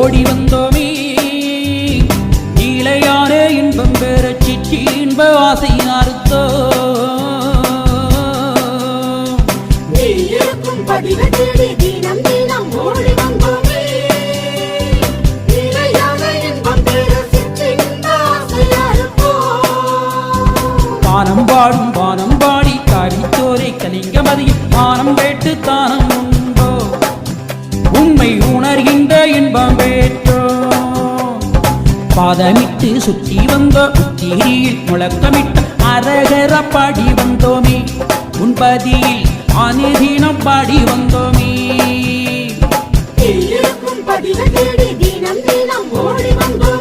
ஓடி வந்தோமே. இளையான இன்பம் பெற சிச்சி இன்ப ஆசை அறுத்தோ தினம் தினம் ஓடி பாடும் வானம் பாடி காவித்தோரை கலிங்கம் பாதமிட்டு சுற்றி வந்தோ உச்சியில் முழக்கமிட்டு அரகர பாடி வந்தோமே. உன்பதியில் அனுதினம் பாடி வந்தோமே. தேடி தினம் தினம் ஓடி வந்தோம்.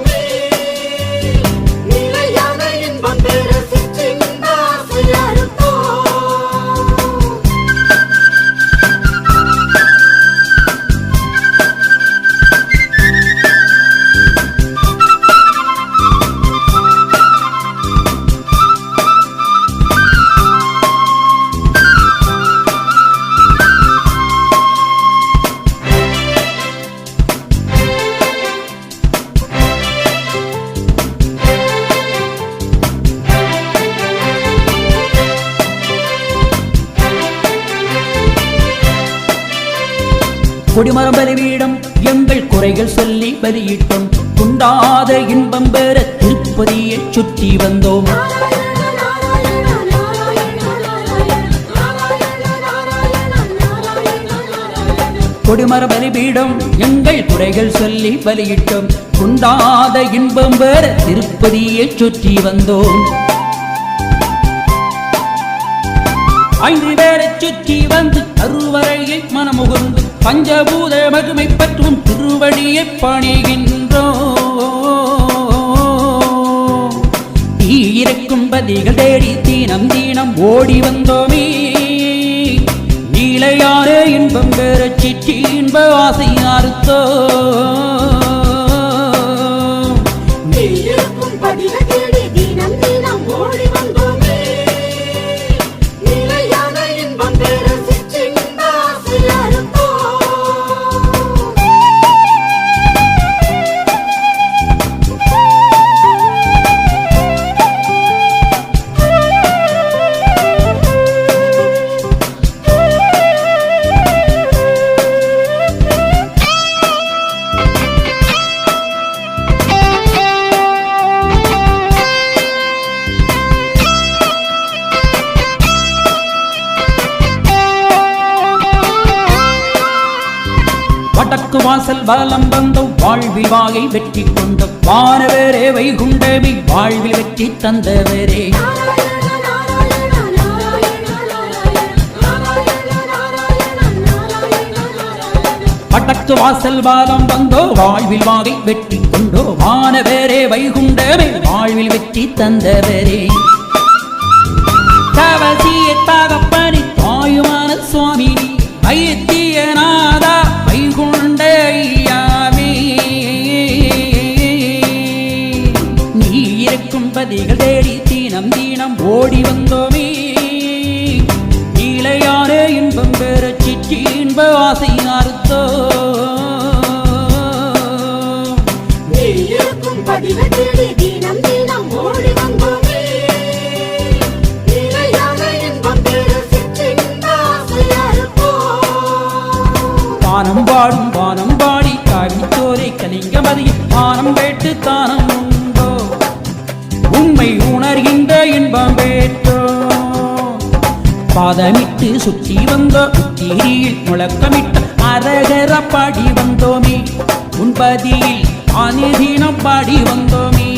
கொடிமரம் பலிவீடம் எங்கள் குறைகள் சொல்லி பலியிட்டோம். குண்டாத இன்பம் பெற திருப்பதியை சுற்றி வந்தோம். கொடிமர பலிபீடம் எங்கள் குறைகள் சொல்லி பலியிட்டோம். குண்டாத இன்பம் பெற திருப்பதியை சுற்றி வந்தோம். ஐந்து பேரை சுற்றி வந்து அருவரையை மனமுகுந்து பஞ்சபூத மகிமை பற்றும் திருவடியை பணிகின்றோம். தீ இருக்கும் பதிகள் தேடி தீனம் தீனம் ஓடி வந்தோமே. நீலையான இன்பம் பெற சிற்றி இன்ப ஆசை அறுத்தோ வடக்கு வாசல் பலம் வந்த வாழ்வில் வாகை வெற்றி கொண்ட வானவரே வைகுண்டவி வாழ்வில் வெற்றி தந்தவரே. வடக்கு வாசல் பாலம் வந்தோ வாழ்வில் வாகை வெற்றி கொண்டோ வானவரே வைகுண்டவே வாழ்வில் வெற்றி தந்தவரே. தவசியை தகப்பனி தாயுமான சுவாமி ஐயத்தி தேடி தீனம் தீனம் ஓடி வந்தோமே. நீலையான இன்பம் பெற சிற்றி இன்ப ஆசை அறுத்தோ பதிவை தேடி தினம் தினம் ஓடி வந்தோமே. நிலையான இன்பம் பெற சிற்றின்ப ஆசையாயிருப்போம் வானம் பாடும் வானம் பாதமிட்டு சுற்றி வந்தோ கீரியில் முழக்கமிட்டு அரகர பாடி வந்தோமே. உன்பதியில் ஆனிதினம் பாடி வந்தோமே.